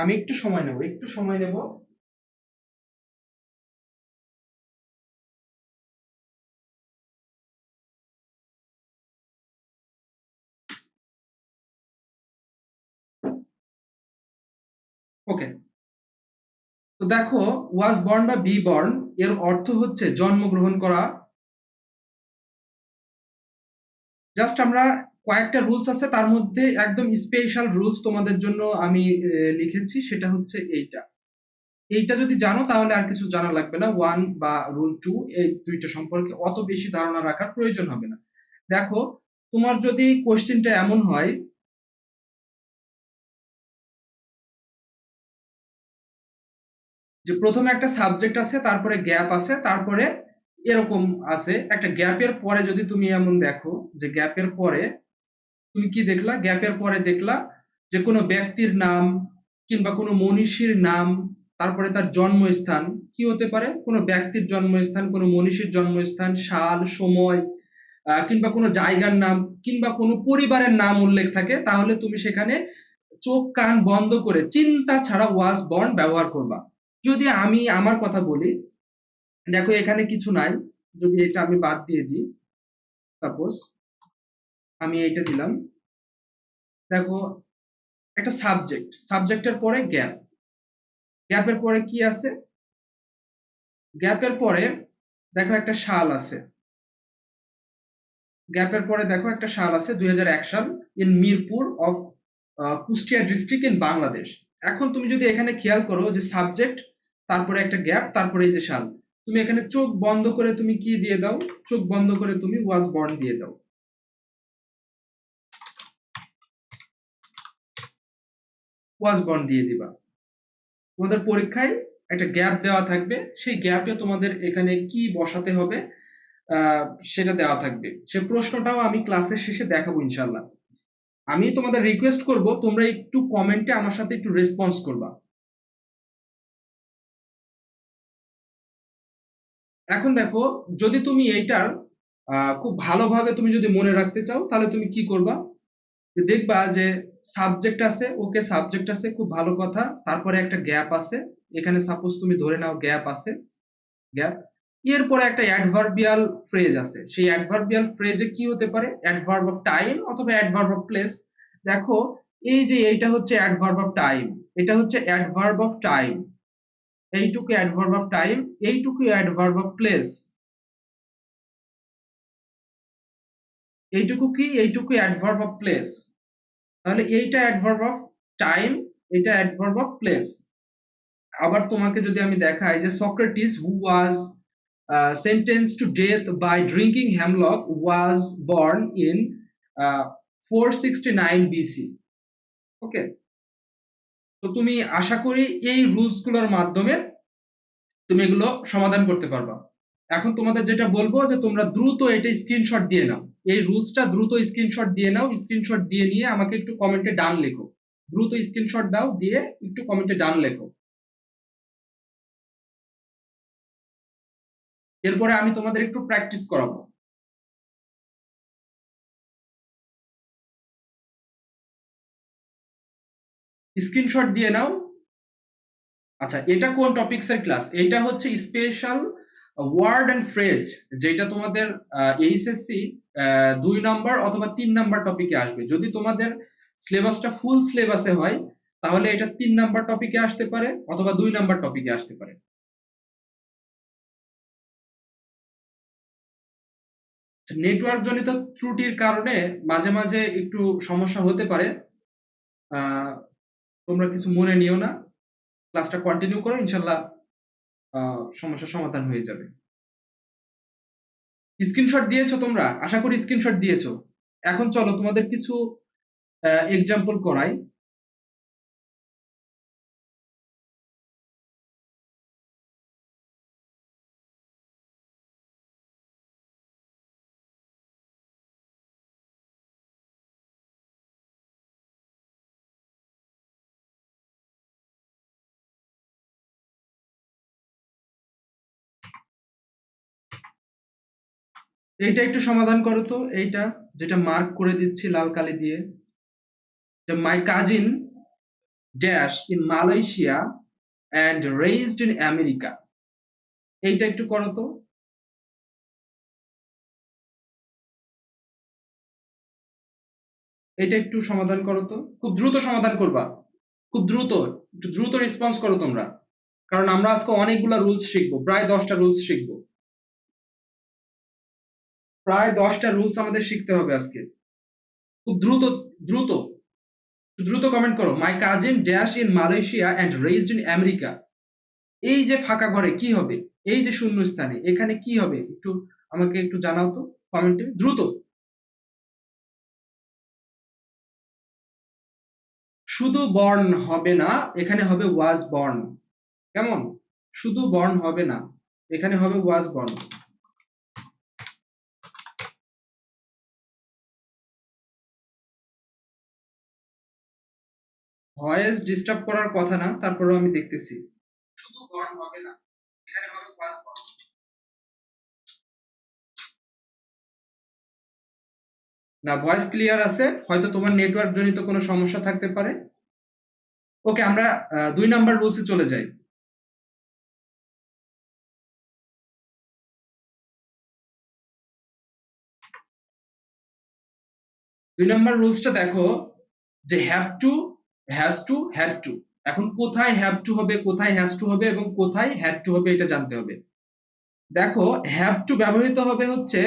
আমি একটু সময় নেব, একটু সময় নেব। ওকে তো দেখো ওয়াজ বর্ন বা বি বর্ন এর অর্থ হচ্ছে জন্মগ্রহণ করা। জাস্ট আমরা কয়েকটা রুলস আছে, তার মধ্যে একদম স্পেশাল রুলস তোমাদের জন্য আমি লিখেছি, সেটা হচ্ছে এইটা। এইটা যদি জানো, তাহলে আর কিছু জানা লাগবে না। ওয়ান বা রুল টু এই দুইটা সম্পর্কে অত বেশি ধারণা রাখার প্রয়োজন হবে না। দেখো, তোমার যদি কোশ্চেনটা এমন হয়, যে প্রথমে একটা সাবজেক্ট আছে, তারপরে গ্যাপ আছে, তারপরে এরকম আছে। একটা গ্যাপের পরে যদি তুমি এমন দেখো, যে গ্যাপের পরে তুমি কি দেখলা? গ্যাপের পরে দেখলা যে কোনো ব্যক্তির নাম কিংবা কোনো মনীষীর নাম, তারপরে তার জন্মস্থান কি হতে পারে? কোনো ব্যক্তির জন্মস্থান, কোনো মনীষীর জন্মস্থান, সাল, সময় কিংবা কোনো জায়গার নাম কিংবা কোনো পরিবারের নাম উল্লেখ থাকে, তাহলে তুমি সেখানে চোখ, কান বন্ধ করে চিন্তা ছাড়া ওয়াজ বন্ড ব্যবহার করবা। যদি আমি আমার কথা বলি, দেখো এখানে কিছু নাই। যদি এটা আমি বাদ দিয়ে দিই সাপোজ আমি এইটা দিলাম। দেখো, একটা সাবজেক্ট সাবজেক্টের পরে গ্যাপ গ্যাপের পরে কি আছে? গ্যাপের পরে দেখো একটা সাল আছে। গ্যাপের পরে দেখো একটা সাল আছে, দুই সাল in Mirpur of Kushtia district in Bangladesh এখন তুমি যদি এখানে খেয়াল করো যে সাবজেক্ট তারপরে একটা গ্যাপ তারপরে এই যে সাল। তুমি এখানে চোখ বন্ধ করে তুমি কি দিয়ে দাও? চোখ বন্ধ করে তুমি ওয়াজ বর্ন দিয়ে দাও। ওয়াজ বন্ড দিয়ে দিবা। তোমাদের পরীক্ষায় একটা গ্যাপ দেওয়া থাকবে। সেই গ্যাপে তোমাদের এখানে কি বসাতে হবে সেটা দেওয়া থাকবে। সে প্রশ্নটাও আমি ক্লাসের শেষে দেখাবো ইনশাল্লাহ আমি তোমাদের রিকোয়েস্ট করব, তোমরা একটু কমেন্টে আমার সাথে একটু রেসপন্স করবা। এখন দেখো, যদি তুমি এইটার খুব ভালোভাবে তুমি যদি মনে রাখতে চাও, তাহলে তুমি কি করবা? দেখবা যে সাবজেক্ট আছে, ওকে সাবজেক্ট আছে, খুব ভালো কথা। তারপরে একটা গ্যাপ আছে। এখানে সাপোজ তুমি ধরে নাও গ্যাপ আছে। গ্যাপ এরপরে একটা অ্যাডভার্বিয়াল ফ্রেজ আছে। সেই অ্যাডভার্বিয়াল ফ্রেজে কি হতে পারে? অ্যাডভার্ব অফ টাইম অথবা অ্যাডভার্ব অফ প্লেস দেখো, এই যে এইটা হচ্ছে অ্যাডভার্ব অফ টাইম এটা হচ্ছে অ্যাডভার্ব অফ টাইম এইটুকু অ্যাডভার্ব অফ টাইম এইটুকু অ্যাডভার্ব অফ প্লেস এইটুকু কি? এইটুকু অ্যাডভার্ব অফ প্লেস তাহলে এইটা অ্যাডভার্ব অফ টাইম এটা অ্যাডভার্ব অফ প্লেস আবার তোমাকে যদি আমি দেখাই যে Socrates who was sentence to death by drinking hemlock was born in four sixty nine BC okay তো তুমি আশা করি এই রুলসগুলোর মাধ্যমে তুমি এগুলো সমাধান করতে পারবা। এখন তোমাদের যেটা বলব যে তোমরা দ্রুত এটা স্ক্রিনশট দিয়ে নাও। এই রুলসটা দ্রুত স্ক্রিনশট দিয়ে নাও স্ক্রিনশট দিয়ে নিয়ে আমাকে একটু কমেন্টে ডান লেখো। দ্রুত স্ক্রিনশট দাও, দিয়ে একটু কমেন্টে ডান লেখো। এরপরে আমি তোমাদের একটু প্র্যাকটিস করাবো। স্ক্রিনশট দিয়ে নাও। আচ্ছা এটা কোন টপিকসের ক্লাস এটা হচ্ছে স্পেশাল ওয়ার্ড এন্ড ফ্রেজ যেটা তোমাদের এইচএসসি দুই নাম্বার অথবা তিন নাম্বার টপিকে আসবে। যদি তোমাদের সিলেবাসটা ফুল সিলেবাসে হয়, তাহলে এটা তিন নাম্বার টপিকে আসতে পারে অথবা দুই নাম্বার টপিকে আসতে পারে। নেটওয়ার্ক জনিত ত্রুটির কারণে মাঝে মাঝে একটু সমস্যা হতে পারে। তোমরা কিছু মনে নিও না। ক্লাসটা কন্টিনিউ করো, ইনশাল্লাহ সমস্যার সমাধান হয়ে যাবে। স্ক্রিনশট দিয়েছ তোমরা? আশা করি স্ক্রিনশট দিয়েছ। এখন চলো তোমাদের কিছু এক্সাম্পল করাই। এইটা একটু সমাধান করো তো, এইটা যেটা মার্ক করে দিচ্ছি লাল কালি দিয়ে। যে my cousin dash in Malaysia and raised in America এইটা একটু করো তো। এটা একটু সমাধান করো তো। খুব দ্রুত সমাধান করবা। খুব দ্রুত, একটু দ্রুত রেসপন্স করো তোমরা। কারণ আমরা আজকে অনেকগুলা রুলস শিখব, প্রায় দশটা রুলস শিখব। প্রায় দশটা রুলস আমাদের শিখতে হবে আজকে। খুব দ্রুত দ্রুত দ্রুত কমেন্ট করো। My cousin dash in Malaysia and raised in America এই যে ফাঁকা ঘরে কি হবে? এই যে শূন্য স্থানে এখানে কি হবে? একটু আমাকে একটু জানাও তো কমেন্টে দ্রুত। শুধু বর্ণ হবে না, এখানে হবে ওয়াজ বর্ণ কেমন? শুধু বর্ণ হবে না, এখানে হবে ওয়াজ বর্ণ ভয়েস ডিস্টার্ব করার কথা না তারপরেও আমি দেখতেছি। শুধু বর্ণ হবে না এখানে হবে বর্ণ না ভয়েস ক্লিয়ার আছে হয়তো তোমার নেটওয়ার্ক জনিত কোনো সমস্যা থাকতে পারে। ওকে আমরা দুই নাম্বার রুলসে চলে যাই। দুই নাম্বার রুলসটা দেখো যে have to has to had to এখন কোথায় হ্যাভ টু হবে, কোথায় হ্যাজ টু হবে এবং কোথায় হ্যাড টু হবে এটা জানতে হবে। দেখো হ্যাভ টু ব্যবহৃত হবে হচ্ছে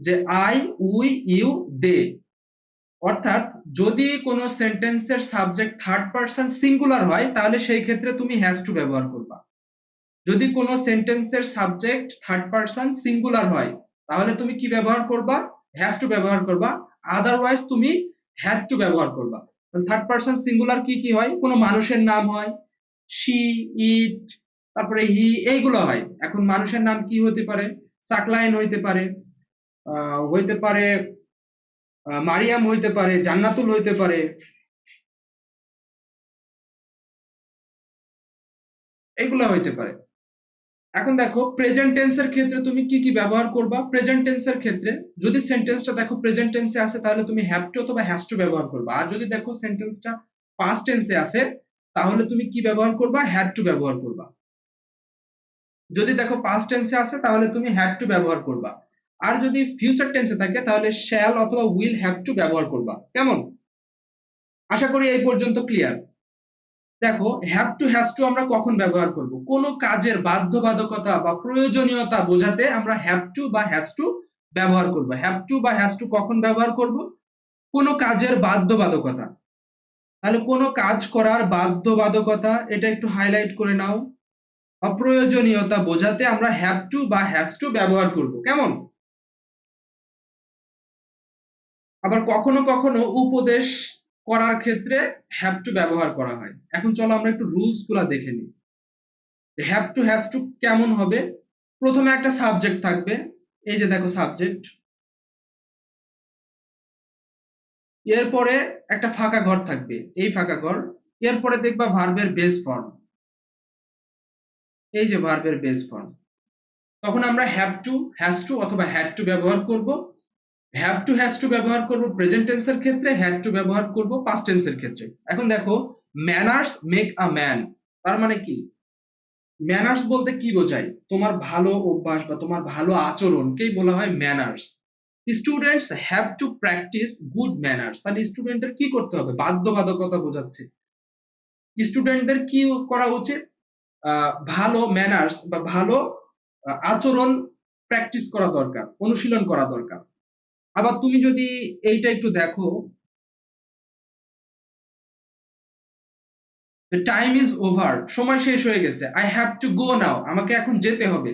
যে আই উই ইউ দে অর্থাৎ যদি কোনো সেন্টেন্সের সাবজেক্ট থার্ড পারসন সিঙ্গুলার হয়, তাহলে সেই ক্ষেত্রে তুমি হ্যাজ টু ব্যবহার করবা। যদি কোনো সেন্টেন্সের সাবজেক্ট থার্ড পারসন সিঙ্গুলার হয়, তাহলে তুমি কি ব্যবহার করবা? হ্যাজ টু ব্যবহার করবা। আদারওয়াইজ তুমি হ্যাড টু ব্যবহার করবা। থার্ড পারসন সিঙ্গুলার কি কি হয়? কোনো মানুষের নাম হয়। শি ইট তারপরে হি এইগুলো হয়। এখন মানুষের নাম কি হতে পারে? সাকলাইন হইতে পারে। হইতে পারে মারিয়াম হইতে পারে, জান্নাতুল হইতে পারে। এগুলো হইতে পারে। এখন দেখো প্রেজেন্ট টেন্সের ক্ষেত্রে তুমি কি কি ব্যবহার করবা? প্রেজেন্ট টেন্সের ক্ষেত্রে যদি সেন্টেন্সটা দেখো প্রেজেন্ট টেন্সে আছে তাহলে তুমি হ্যাভ টু অথবা হ্যাজ টু ব্যবহার করবা। আর যদি দেখো সেন্টেন্সটা পাস্ট টেন্সে আছে তাহলে তুমি কি ব্যবহার করবা? হ্যাড টু ব্যবহার করবা। যদি দেখো পাস্ট টেন্সে আছে তাহলে তুমি হ্যাড টু ব্যবহার করবা। আর যদি ফিউচার টেন্সে থাকে, তাহলে শ্যাল অথবা উইল হ্যাভ টু ব্যবহার করবা। কেমন? আশা করি এই পর্যন্ত ক্লিয়ার দেখো হ্যাভ টু হ্যাজ টু আমরা কখন ব্যবহার করব? কোন কাজের বাধ্যবাধকতা বা প্রয়োজনীয়তা বোঝাতে আমরা হ্যাভ টু বা হ্যাজ টু ব্যবহার করব। হ্যাভ টু বা হ্যাজ টু কখন ব্যবহার করব? কোন কাজের বাধ্যবাধকতা। তাহলে কোন কাজ করার বাধ্যবাধকতা, এটা একটু হাইলাইট করে নাও। অপ্রয়োজনীয়তা বোঝাতে আমরা হ্যাভ টু বা হ্যাজ টু ব্যবহার করব। কেমন? আবার কখনো কখনো উপদেশ করার ক্ষেত্রে হ্যাভ টু ব্যবহার করা হয়। এখন চলো আমরা একটু রুলসগুলা দেখে নিই। হ্যাভ টু হ্যাজ টু কেমন হবে? প্রথমে একটা সাবজেক্ট থাকবে। এই যে দেখো সাবজেক্ট এরপরে একটা ফাঁকা ঘর থাকবে। এই ফাঁকা ঘর। এরপরে দেখবা ভার্বের বেস ফর্ম এই যে ভার্বের বেস ফর্ম তখন আমরা হ্যাভ টু হ্যাজ টু অথবা হ্যাড টু ব্যবহার করব। হ্যাভ টু হ্যাজ টু ব্যবহার করব প্রেজেন্ট টেন্সের ক্ষেত্রে হ্যাড টু ব্যবহার করব পাস্ট টেন্সের ক্ষেত্রে। এখন দেখো ম্যানার্স মেক আ ম্যান তার মানে কি? ম্যানার্স বলতে কি বোঝায়? তোমার ভালো অভ্যাস বা তোমার ভালো আচরণকেই বলা হয় manners students have to practice good manners তাহলে স্টুডেন্টদের কি করতে হবে? বাধ্যবাধকতা বোঝাচ্ছে। স্টুডেন্টদের কি করা উচিত? ভালো ম্যানার্স বা ভালো আচরণ প্র্যাকটিস করা দরকার, অনুশীলন করা দরকার। আবার তুমি যদি এইটা একটু দেখো টাইম ইজ ওভার সময় শেষ হয়ে গেছে I have to go now আমাকে এখন যেতে হবে।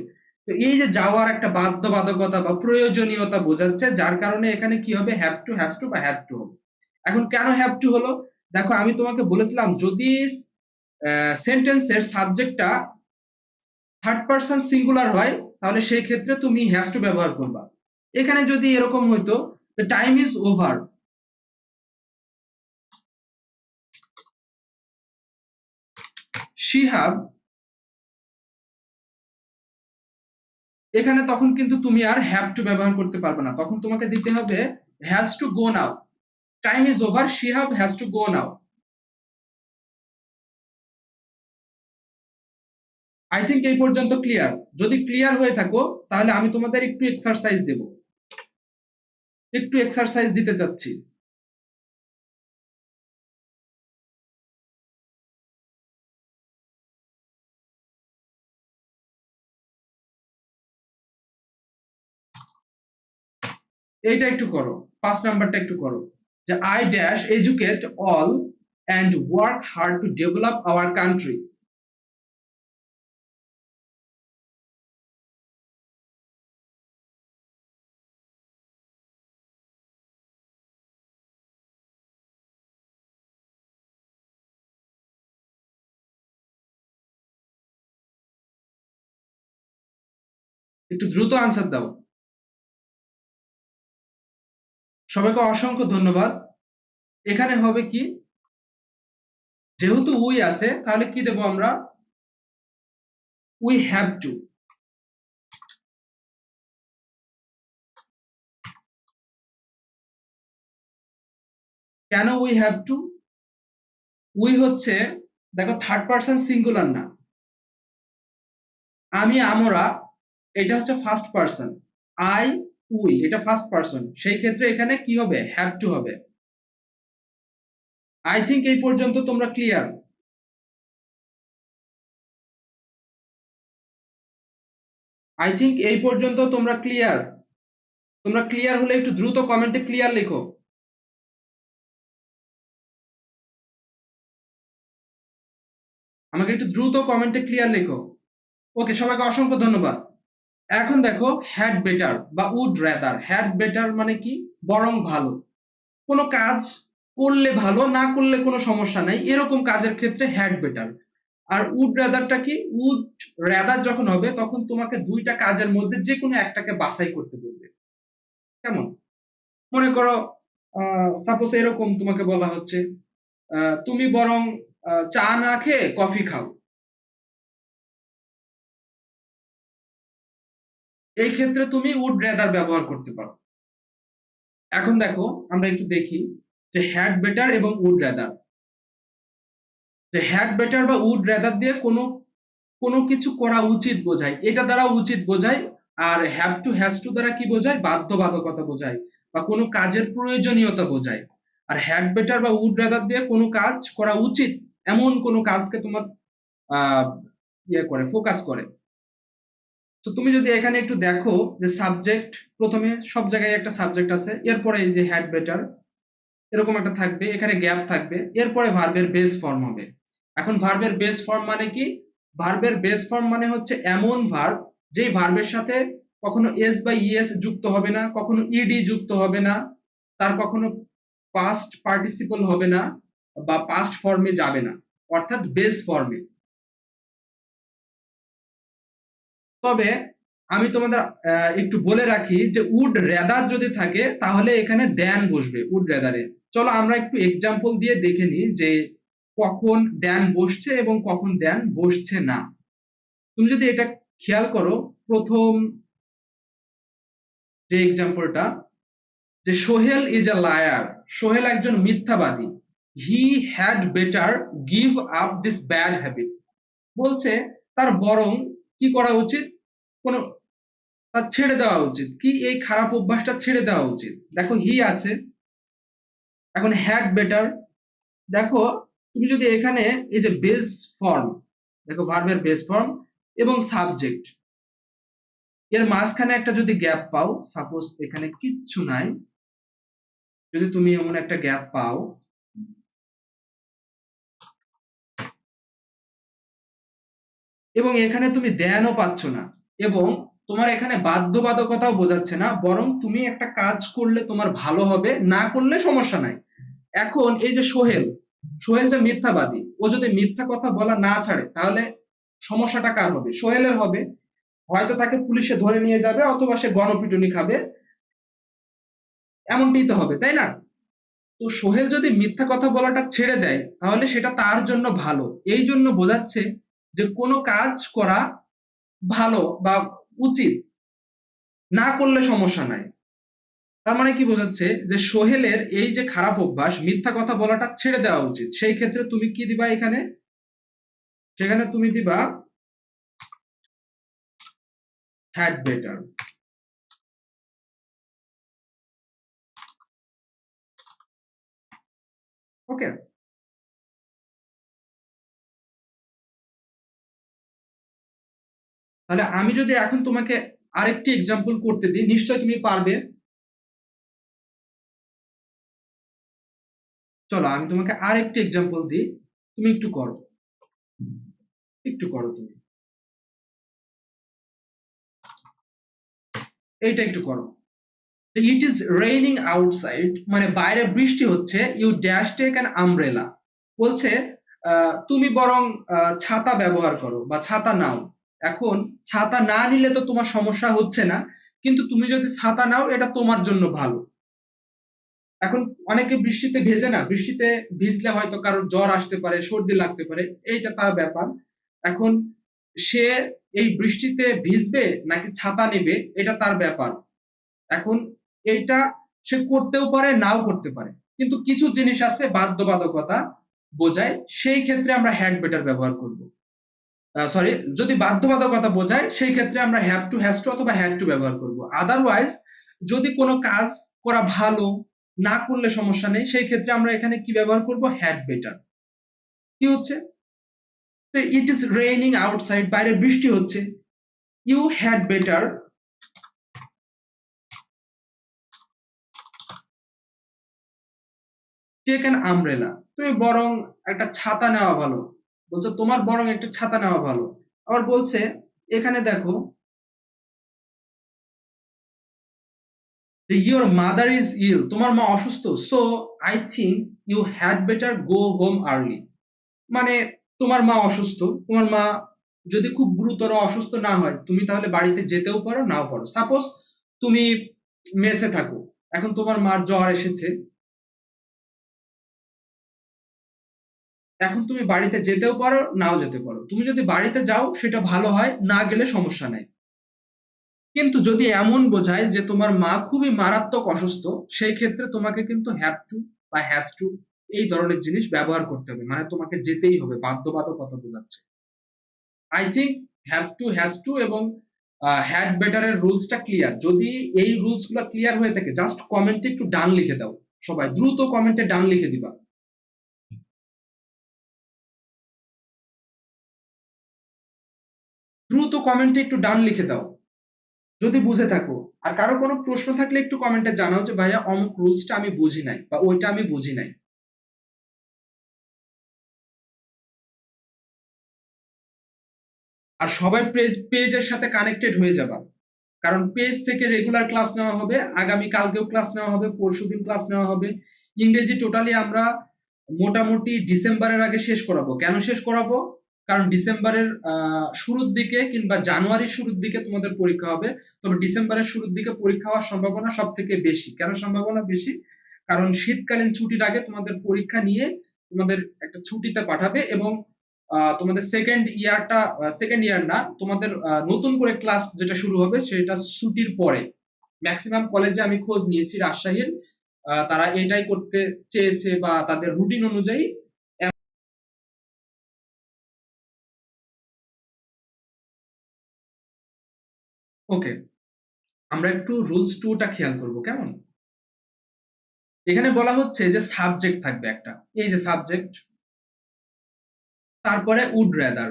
তো এই যে যাওয়ার একটা বাধ্যবাধকতা বা প্রয়োজনীয়তা বোঝাচ্ছে, যার কারণে এখানে কি হবে? হ্যাভ টু হ্যাজ টু বা হ্যাভ টু হবে। এখন কেন হ্যাভ টু হলো? দেখো, আমি তোমাকে বলেছিলাম, যদি সেন্টেন্সের সাবজেক্টটা থার্ড পারসন সিঙ্গুলার হয়, তাহলে সেই ক্ষেত্রে তুমি হ্যাজ টু ব্যবহার করবা। এখানে যদি এরকম হইতো টাইম ইজ ওভার শিহাব এখানে তখন কিন্তু তুমি আর হ্যাভ টু ব্যবহার করতে পারবে না। তখন তোমাকে দিতে হবে has to go now time is over Shihab has to go now I think এই পর্যন্ত ক্লিয়ার যদি ক্লিয়ার হয়ে থাকো, তাহলে আমি তোমাদের একটু এক্সারসাইজ দেবো। একটু এক্সারসাইজ দিতে চাচ্ছি। এইটা একটু করো, পাঁচ নাম্বারটা একটু করো। যে I dash educate all and work hard to develop our country একটু দ্রুত আনসার দাও। সবাইকে অসংখ্য ধন্যবাদ। এখানে হবে কি? যেহেতু উই আছে, তাহলে কি দেব আমরা? উই হ্যাভ টু কেন উই হ্যাভ টু উই হচ্ছে, দেখো থার্ড পার্সন সিঙ্গুলার না। আমি, আমরা এটা হচ্ছে ফার্স্ট পার্সন আই উই এটা ফার্স্ট পার্সন সেই ক্ষেত্রে এখানে কি হবে? হ্যাভ টু হবে। আই থিঙ্ক এই পর্যন্ত তোমরা ক্লিয়ার আই থিঙ্ক এই পর্যন্ত তোমরা ক্লিয়ার তোমরা ক্লিয়ার হলে একটু দ্রুত কমেন্টে ক্লিয়ার লেখো। আমাকে একটু দ্রুত কমেন্টে ক্লিয়ার লেখো। ওকে সবাইকে অসংখ্য ধন্যবাদ। এখন দেখো হ্যাড বেটার বা উড রেদার হ্যাড বেটার মানে কি? বরং ভালো। কোনো কাজ করলে ভালো, না করলে কোনো সমস্যা নাই। এরকম কাজের ক্ষেত্রে হ্যাড বেটার আর উড রেদারটা কি? উড রেদার যখন হবে, তখন তোমাকে দুইটা কাজের মধ্যে যে কোনো একটাকে বাছাই করতে বলবে। কেমন? মনে করো সাপোজ এরকম তোমাকে বলা হচ্ছে। তুমি বরং চা না খেয়ে কফি খাও। এই ক্ষেত্রে তুমি উড রেদার ব্যবহার করতে পারো। এখন দেখো, আমরা একটু দেখি যে হ্যাড বেটার এবং উড রেদার যে হ্যাড বেটার বা উড রেদার দিয়ে কোনো কোনো কিছু করা উচিত বোঝায়। এটা দ্বারা উচিত বোঝায় আর হ্যাভ টু হ্যাজ টু দ্বারা কি বোঝায়? বাধ্যবাধকতা বোঝায় বা কোনো কাজের প্রয়োজনীয়তা বোঝায়। আর হ্যাড বেটার বা উড রেদার দিয়ে কোনো কাজ করা উচিত, এমন কোনো কাজকে তোমার, আহ ইয়ে করে ফোকাস করে। তো তুমি যদি এখানে একটু দেখো যে সাবজেক্ট প্রথমে সব জায়গায় একটা সাবজেক্ট আছে, এরপরে এই যে হ্যাড বেটার এরকম একটা থাকবে, এখানে গ্যাপ থাকবে, এরপরে ভার্বের বেস ফর্ম হবে। এখন ভার্বের বেস ফর্ম মানে কি? ভার্বের বেস ফর্ম মানে হচ্ছে এমন ভার্ব যেই ভার্বের সাথে কখনো এস বা ইএস যুক্ত হবে না, কখনো ইডি যুক্ত হবে না, তার কখনো পাস্ট পার্টিসিপল হবে না, বা পাস্ট ফর্মে যাবে না। অর্থাৎ বেস ফর্মে তবে আমি তোমাদের একটু বলে রাখি যে উড রেদার যদি থাকে, তাহলে এখানে দেন বসবে উড রেদারে চলো আমরা একটু এক্সাম্পল দিয়ে দেখে নিই যে কখন দেন বসছে এবং কখন দেন বসছে না। তুমি যদি এটা খেয়াল করো, প্রথম যে এক্সাম্পলটা যে Sohel is a liar Sohel একজন মিথ্যাবাদী। He had better give up this bad habit বলছে, তার বরং কি করা উচিত? কোন তার ছেড়ে দেওয়া উচিত। কি এই খারাপ অভ্যাসটা ছেড়ে দেওয়া উচিত? দেখো হি আছে। এখন হ্যাড বেটার দেখো, তুমি যদি এখানে এই যে বেস ফর্ম দেখো ভার্বের বেস ফর্ম এবং সাবজেক্ট এর মাঝখানে একটা যদি গ্যাপ পাও সাপোজ এখানে কিচ্ছু নাই, যদি তুমি এমন একটা গ্যাপ পাও এবং এখানে তুমি দেনও পাচ্ছ না। এবং তোমার এখানে বাধ্যবাধকতাও বোঝাচ্ছে না, বরং তুমি একটা কাজ করলে তোমার ভালো হবে, না করলে সমস্যা নাই। এখন এই যে সোহেল সোহেল যে মিথ্যাবাদী, ও যদি মিথ্যা কথা বলা না ছাড়ে, তাহলে সমস্যাটা কার হবে? সোহেলের হবে। হয়তো তাকে পুলিশে ধরে নিয়ে যাবে, অথবা সে গণপিটুনি খাবে। এমনটাই তো হবে, তাই না? তো সোহেল যদি মিথ্যা কথা বলাটা ছেড়ে দেয়, তাহলে সেটা তার জন্য ভালো। এই জন্য বোঝাচ্ছে যে কোনো কাজ করা ভালো বা উচিত। না করলে সমস্যা নাই। তার মানে কি বোঝাচ্ছে যে সোহেলের এই যে খারাপ অভ্যাস, মিথ্যা কথা বলাটা ছেড়ে দেওয়া উচিত। সেই ক্ষেত্রে তুমি কি দিবা এখানে? সেখানে তুমি দিবা হ্যাড বেটার ওকে তাহলে আমি যদি এখন তোমাকে আরেকটি এক্সাম্পল করতে দিই, নিশ্চয় তুমি পারবে। চলো, আমি তোমাকে আরেকটি এক্সাম্পল দিই। তুমি একটু করো। একটু করো তুমি। এইটা একটু করো। ইট ইজ রেইনিং আউটসাইড মানে বাইরে বৃষ্টি হচ্ছে। You dash take an umbrella বলছে তুমি বরং ছাতা ব্যবহার করো বা ছাতা নাও। এখন ছাতা না নিলে তো তোমার সমস্যা হচ্ছে না, কিন্তু তুমি যদি ছাতা নাও, এটা তোমার জন্য ভালো। এখন অনেকে বৃষ্টিতে ভেজে না, বৃষ্টিতে ভিজলে হয়তো কারোর জ্বর আসতে পারে, সর্দি লাগতে পারে, এইটা তার ব্যাপার। এখন সে এই বৃষ্টিতে ভিজবে নাকি ছাতা নেবে, এটা তার ব্যাপার। এখন এইটা সে করতেও পারে, নাও করতে পারে। কিন্তু কিছু জিনিস আছে বাধ্যবাধকতা বোঝায়, সেই ক্ষেত্রে আমরা হ্যাড বেটার ব্যবহার করব। সরি যদি বাধ্যবাধকতা বোঝায়, সেই ক্ষেত্রে আমরা হ্যাভ টু হ্যাজ টু অথবা হ্যাড টু ব্যবহার করব। আদারওয়াইজ যদি কোনো কাজ করা ভালো, না করলে সমস্যা নেই, সেই ক্ষেত্রে আমরা এখানে কি ব্যবহার করব? হ্যাড বেটার কি হচ্ছে? ইট ইজ রেইনিং আউটসাইড বাইরে বৃষ্টি হচ্ছে। You had better take an umbrella তুমি বরং একটা ছাতা নেওয়া ভালো। বলছে, তোমার বরং একটা ছাতা নেওয়া ভালো। আবার বলছে, এখানে দেখো ইউর মাদার ইজ ইল তোমার মা অসুস্থ so I think you had better go home early মানে তোমার মা অসুস্থ, তোমার মা যদি খুব গুরুতর অসুস্থ না হয়, তুমি তাহলে বাড়িতে যেতেও পারো, নাও পারো। সাপোজ তুমি মেসে থাকো, এখন তোমার মার জ্বর এসেছে এখন তুমি বাড়িতে যেতেও পারো, নাও যেতে পারো। তুমি যদি বাড়িতে যাও, সেটা ভালো হয়, না গেলে সমস্যা নাই। কিন্তু যদি এমন বোঝায় যে তোমার মা খুবই মারাত্মক অসুস্থ, সেই ক্ষেত্রে তোমাকে কিন্তু হ্যাভ টু বা হ্যাজ টু এই ধরনের জিনিস ব্যবহার করতে হবে। মানে তোমাকে যেতেই হবে বাধ্যবাধকতা বোঝাচ্ছে। I think have to has to এবং হ্যাড বেটারের রুলসটা ক্লিয়ার যদি এই রুলসগুলো ক্লিয়ার হয়ে থাকে জাস্ট কমেন্টে একটু ডান লিখে দাও। সবাই দ্রুত কমেন্টে ডান লিখে দিবা। কমেন্টে একটু ডান লিখে দাও, যদি বুঝে থাকো। আর কারও কোনো প্রশ্ন থাকলে একটু কমেন্টে জানাও যে, ভাইয়া, অমুক রুলসটা আমি বুঝি নাই বা ওইটা আমি বুঝি নাই। আর সবাই পেজের সাথে কানেক্টেড হয়ে যাবা। কারণ পেজ থেকে রেগুলার ক্লাস নেওয়া হবে, আগামী কালকেও ক্লাস নেওয়া হবে পরশুদিন ক্লাস নেওয়া হবে। ইংরেজি টোটালি আমরা মোটামুটি ডিসেম্বরের আগে শেষ করাবো। কেন শেষ করাবো? কারণ ডিসেম্বরের শুরুর দিকে কিংবা জানুয়ারির শুরুর দিকে তোমাদের পরীক্ষা হবে, তবে ডিসেম্বরের শুরুর দিকে পরীক্ষা হওয়ার সম্ভাবনা সব থেকে বেশি। কেন সম্ভাবনা বেশি? কারণ শীতকালীন ছুটির আগে তোমাদের পরীক্ষা নিয়ে তোমাদের একটা ছুটিতে পাঠাবে এবং তোমাদের সেকেন্ড ইয়ারটা সেকেন্ড ইয়ার না, তোমাদের নতুন করে ক্লাস যেটা শুরু হবে সেটা ছুটির পরে। ম্যাক্সিমাম কলেজে আমি খোঁজ নিয়েছি রাজশাহীর। তারা এটাই করতে চেয়েছে বা তাদের রুটিন অনুযায়ী ওকে আমরা একটু রুলস টুটা খেয়াল করব, কেমন? এখানে বলা হচ্ছে যে সাবজেক্ট থাকবে একটা। এই যে সাবজেক্ট তারপরে উড রেদার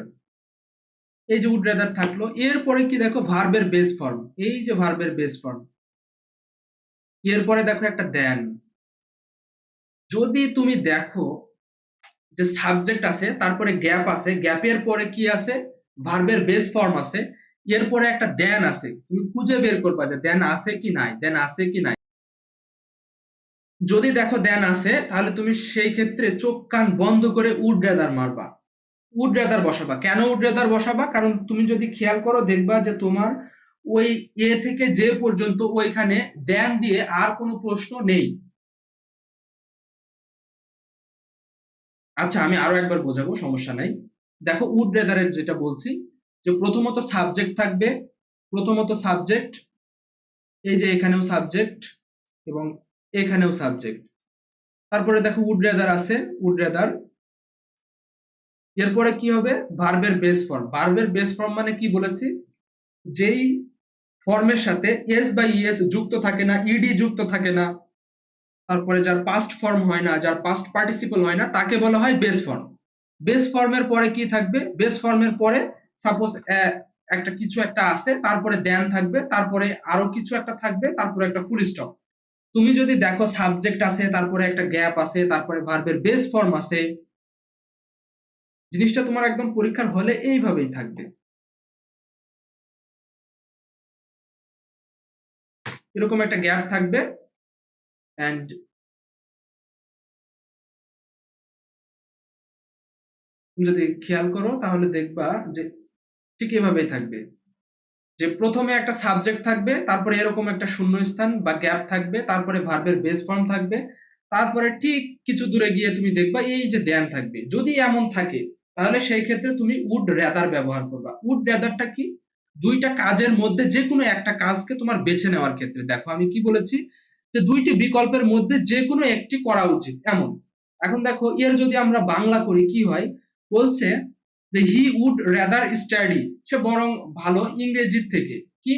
এই যে উড রেদার থাকল, এরপরে কি দেখো ভার্বের বেস ফর্ম এই যে ভার্বের বেস ফর্ম এরপরে দেখো একটা দেন যদি তুমি দেখো যে সাবজেক্ট আছে, তারপরে গ্যাপ আছে গ্যাপের পরে কি আছে? ভার্বের বেস ফর্ম আছে। এরপরে একটা দেন আছে। তুমি খুঁজে বের করবা যে দেন আছে কি নাই, দেন আছে কি নাই। যদি দেখো দেন আছে, তাহলে তুমি সেই ক্ষেত্রে চোখ কান বন্ধ করে উড রেদার মারবা। উড রেদার বসাবা। কেন উড রেদার বসাবা? কারণ তুমি যদি খেয়াল করো, দেখবা যে তোমার ওই এ থেকে যে পর্যন্ত ওইখানে দেন দিয়ে আর কোনো প্রশ্ন নেই। আচ্ছা আমি আরও একবার বোঝাবো, সমস্যা নাই। দেখো, উড রেদারের যেটা বলছি যে প্রথমত সাবজেক্ট থাকবে, প্রথমত সাবজেক্ট এই যে এখানেও সাবজেক্ট এবং এখানেও সাবজেক্ট তারপরে দেখো উড রেদার আছে উড রেদার এরপরে কি হবে? ভার্বের বেস ফর্ম ভার্বের বেস ফর্ম মানে কি বলেছি? যেই ফর্মের সাথে এস বা ইএস যুক্ত থাকে না ইডি যুক্ত থাকে না, তারপরে যার পাস্ট ফর্ম হয় না, যার পাস্ট পার্টিসিপল হয় না, তাকে বলা হয় বেস ফর্ম বেস ফর্মের পরে কি থাকবে? বেস ফর্মের পরে সাপোজ একটা কিছু একটা আছে, তারপরে দেন থাকবে, তারপরে আরও কিছু একটা থাকবে, তারপরে একটা ফুল স্টপ তুমি যদি দেখো সাবজেক্ট আছে, তারপরে একটা গ্যাপ আছে, তারপরে ভার্বের বেস ফর্ম আছে, জিনিসটা তোমার একদম পরীক্ষার হলে এইভাবেই থাকবে। এরকম একটা গ্যাপ থাকবে অ্যান্ড যদি খেয়াল করো, তাহলে দেখবা যে ঠিক এভাবেই থাকবে। যে প্রথমে একটা সাবজেক্ট থাকবে, তারপরে এরকম একটা শূন্যস্থান বা গ্যাপ থাকবে, তারপরে ভার্বের বেস ফর্ম থাকবে, তারপরে ঠিক কিছু দূরে গিয়ে তুমি দেখবা এই যে দেন থাকবে। যদি এমন থাকে, তাহলে সেই ক্ষেত্রে তুমি উড রেদার ব্যবহার করবা। উড রেদারটা কি? দুইটা কাজের মধ্যে যে কোনো একটা কাজকে তোমার বেছে নেওয়ার ক্ষেত্রে। দেখো আমি কি বলেছি? যে দুইটি বিকল্পের মধ্যে যে কোনো একটি করা উচিত। এমন। এখন দেখো, এর যদি আমরা বাংলা করি, কি হয়? বলছে যে হি উড রেদার স্টাডি সে বরং ভালো ইংরেজির থেকে। কি?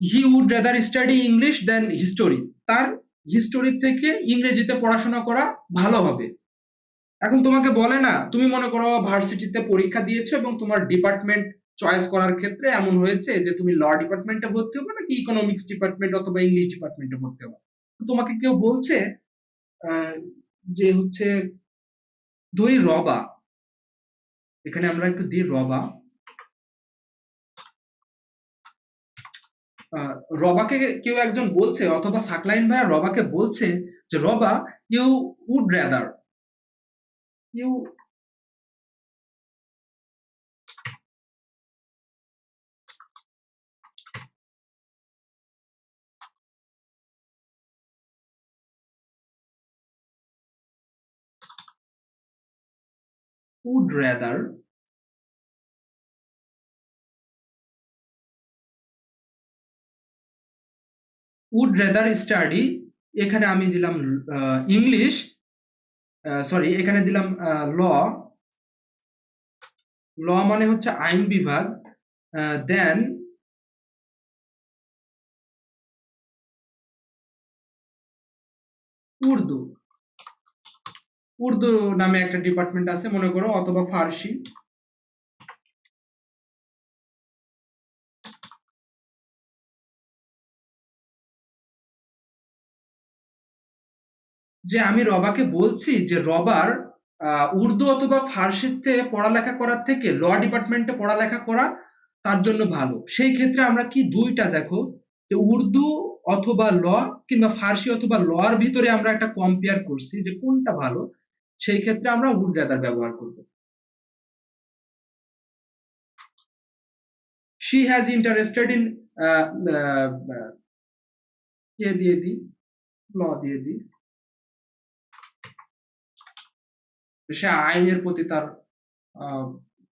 He would rather study English then history তার হিস্টোরি থেকে ইংরেজিতে পড়াশোনা করা ভালো হবে। এখন তোমাকে বলে না, তুমি মনে করো ভার্সিটিতে পরীক্ষা দিয়েছ এবং তোমার ডিপার্টমেন্ট চয়েস করার ক্ষেত্রে এমন হয়েছে যে তুমি ল ডিপার্টমেন্টে ভর্তি হবে নাকি ইকোনমিক্স ডিপার্টমেন্ট অথবা ইংলিশ ডিপার্টমেন্টে ভর্তি হবে? তোমাকে কেউ বলছে যে হচ্ছে ধরি রবা। এখানে আমরা একটু দিই রবা। রবাকে কেউ একজন বলছে অথবা সাকলাইন ভাইয়া রবাকে বলছে যে, রবা you would rather you would rather would rather study, এখানে আমি দিলাম ইংলিশ সরি এখানে দিলাম ল ল মানে হচ্ছে আইন বিভাগ দেন উর্দু। উর্দু নামে একটা ডিপার্টমেন্ট আছে, মনে করো, অথবা ফার্সি। যে আমি রবাকে বলছি যে রবার উর্দু অথবা ফার্সিতে পড়ালেখা করার থেকে ল ডিপার্টমেন্টে পড়ালেখা করা তার জন্য ভালো। সেই ক্ষেত্রে আমরা কি দুইটা দেখো, যে উর্দু অথবা ল কিংবা ফার্সি অথবা লর ভিতরে আমরা একটা কম্পেয়ার করছি যে কোনটা ভালো। সেই ক্ষেত্রে আমরা উড রেদার ব্যবহার করব। She has interested in ইয়ে দিয়ে দিই ল দিয়ে দিই। সে আইনের প্রতি তার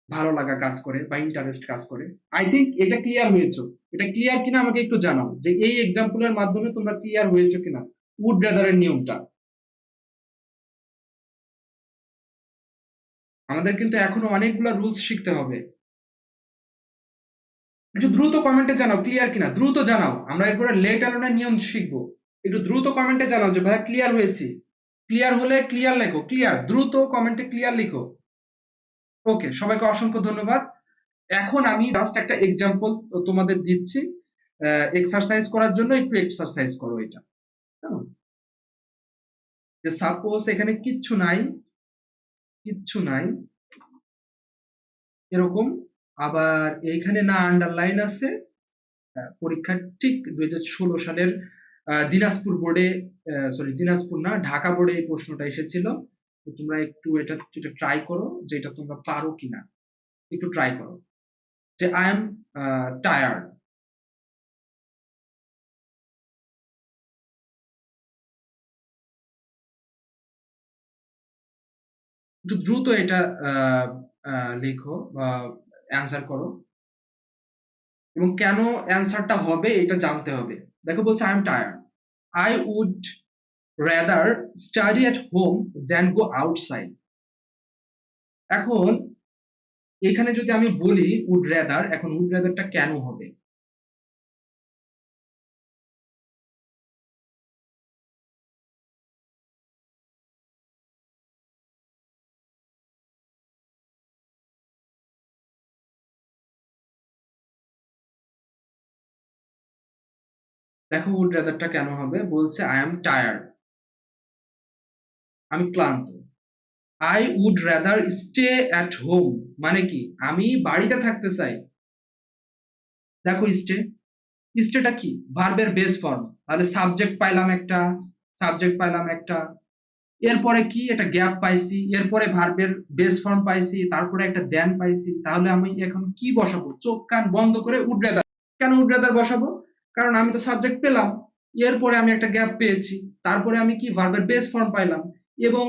ভালো লাগা কাজ করে বা ইন্টারেস্ট কাজ করে। আই থিঙ্ক এটা ক্লিয়ার হয়েছে। এটা ক্লিয়ার কিনা আমাকে একটু জানাও যে এই এক্সাম্পলের মাধ্যমে তোমরা ক্লিয়ার হয়েছে কিনা? উড রেদারের নিয়মটা। আমাদের কিন্তু এখনও অনেকগুলো রুলস শিখতে হবে। একটু দ্রুত কমেন্টে জানাও ক্লিয়ার কিনা? দ্রুত জানাও। আমরা এরপরে লেট অ্যালোনের নিয়ম শিখব। একটু দ্রুত কমেন্টে জানাও যে, ভাইয়া ক্লিয়ার হয়েছি। ক্লিয়ার হলে ক্লিয়ার লেখো ক্লিয়ার দ্রুত কমেন্টে ক্লিয়ার লিখো। ওকে সবাইকে অসংখ্য ধন্যবাদ। এখন আমি জাস্ট একটা এক্সাম্পল তোমাদের দিচ্ছি। এক্সারসাইজ করার জন্য একটু এক্সারসাইজ করো এটা। যে সাপোজ এখানে কিচ্ছু নাই। কিচ্ছু নাই। এরকম আবার এইখানে না আন্ডারলাইন আছে। পরীক্ষা ঠিক দুই হাজার ষোলো সালের দিনাজপুর বোর্ডে সরি দিনাজপুর না, ঢাকা বোর্ডে এই প্রশ্নটা এসেছিল। তোমরা একটু এটা এটা ট্রাই করো যে এটা তোমরা পারো কিনা। একটু ট্রাই করো। যে আই এম টায়ার্ড একটু দ্রুত এটা লেখো বা অ্যান্সার করো। এবং কেন অ্যান্সারটা হবে এটা জানতে হবে। দেখো বলছে I am tired I would rather study at home then go outside এখন, এখানে যদি আমি বলি উড রেদার এখন উড রেদারটা কেন হবে? দেখো উড রাদারটা কেন হবে? বলছে আই এম টায়ার্ড আমি ক্লান্ত। I would rather stay at home মানে কি? আমি বাড়িতে থাকতে চাই। দেখো স্টে স্টেটা কি? ভার্বের বেস ফর্ম তাহলে সাবজেক্ট পাইলাম একটা সাবজেক্ট পাইলাম একটা। এরপরে কি? এটা গ্যাপ পাইছি। এরপরে ভার্বের বেস ফর্ম পাইছি। তারপরে একটা দেন পাইছি। তাহলে আমি এখন কি বসাবো? চোখ কান বন্ধ করে উড রাদার কেন উড রাদার বসাবো? কারণ আমি তো সাবজেক্ট পেলাম, এরপরে আমি একটা গ্যাপ পেয়েছি, তারপরে আমি কি ভার্বের বেস ফর্ম পাইলাম এবং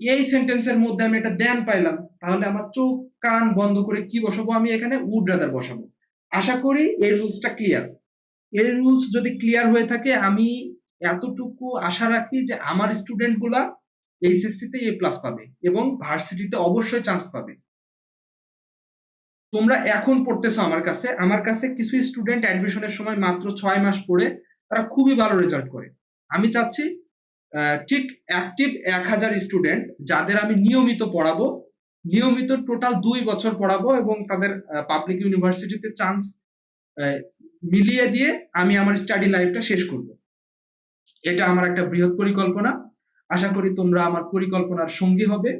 এই সেন্টেন্সের মধ্যে আমি একটা দেন পাইলাম, তাহলে আমার চোখ, কান বন্ধ করে কি বসাবো? আমি এখানে উড রাদার বসাবো। আশা করি এই রুলসটা ক্লিয়ার এই রুলস যদি ক্লিয়ার হয়ে থাকে, আমি এতটুকু আশা রাখি যে আমার স্টুডেন্টগুলা এইচএসসি তে এ প্লাস পাবে এবং ভার্সিটিতে অবশ্যই চান্স পাবে। তোমরা এখন পড়তেছো আমার কাছে। আমার কাছে কিছু স্টুডেন্ট অ্যাডমিশনের সময় মাত্র ছয় মাস পড়ে, তারা খুবই ভালো রেজাল্ট করে। আমি চাচ্ছি ঠিক অ্যাক্টিভ এক হাজার স্টুডেন্ট যাদের আমি নিয়মিত পড়াবো, নিয়মিত টোটাল দুই বছর পড়াবো এবং তাদের পাবলিক ইউনিভার্সিটিতে চান্স মিলিয়ে দিয়ে আমি আমার স্টাডি লাইফটা শেষ করব। এটা আমার একটা বৃহৎ পরিকল্পনা। আশা করি তোমরা আমার পরিকল্পনার সঙ্গী হবে।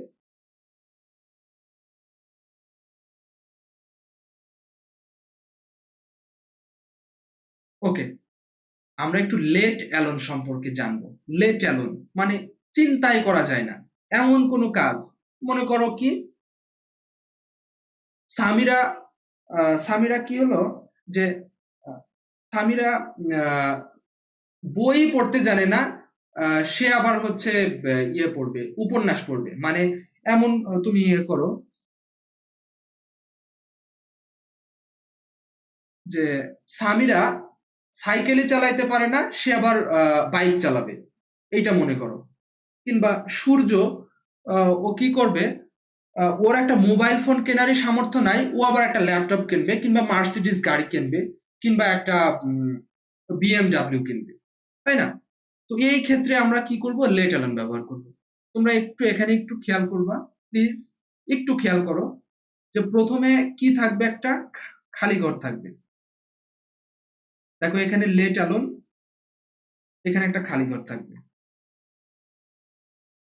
আমরা একটু লেট অ্যালোন সম্পর্কে জানব। লেট অ্যালোন মানে চিন্তাই করা যায় না। এমন কোনো কাজ। মনে করো কি? সামিরা সামিরা কি হলো? যে সামিরা বই পড়তে জানে না সে আবার হচ্ছে ইয়ে পড়বে, উপন্যাস পড়বে। মানে এমন তুমি ইয়ে করো যে সামিরা সাইকেলে চালাইতে পারে না, সে আবার বাইক চালাবে। এইটা মনে করো। কিংবা সূর্য ও কি করবে? ওর একটা মোবাইল ফোন কেনারই সামর্থ্য নাই, ও আবার একটা ল্যাপটপ কিনবে, কিংবা মার্সিডিস গাড়ি কিনবে, কিংবা একটা বিএমডাব্লিউ কিনবে। তাই না? তো এই ক্ষেত্রে আমরা কি করব? লেট অ্যালার্ম ব্যবহার করব। তোমরা একটু এখানে একটু খেয়াল করবা, প্লিজ। একটু খেয়াল করো যে প্রথমে কি থাকবে একটা? খালি ঘর থাকবে। দেখো এখানে লেট অ্যালোন এখানে একটা খালি ঘর থাকবে।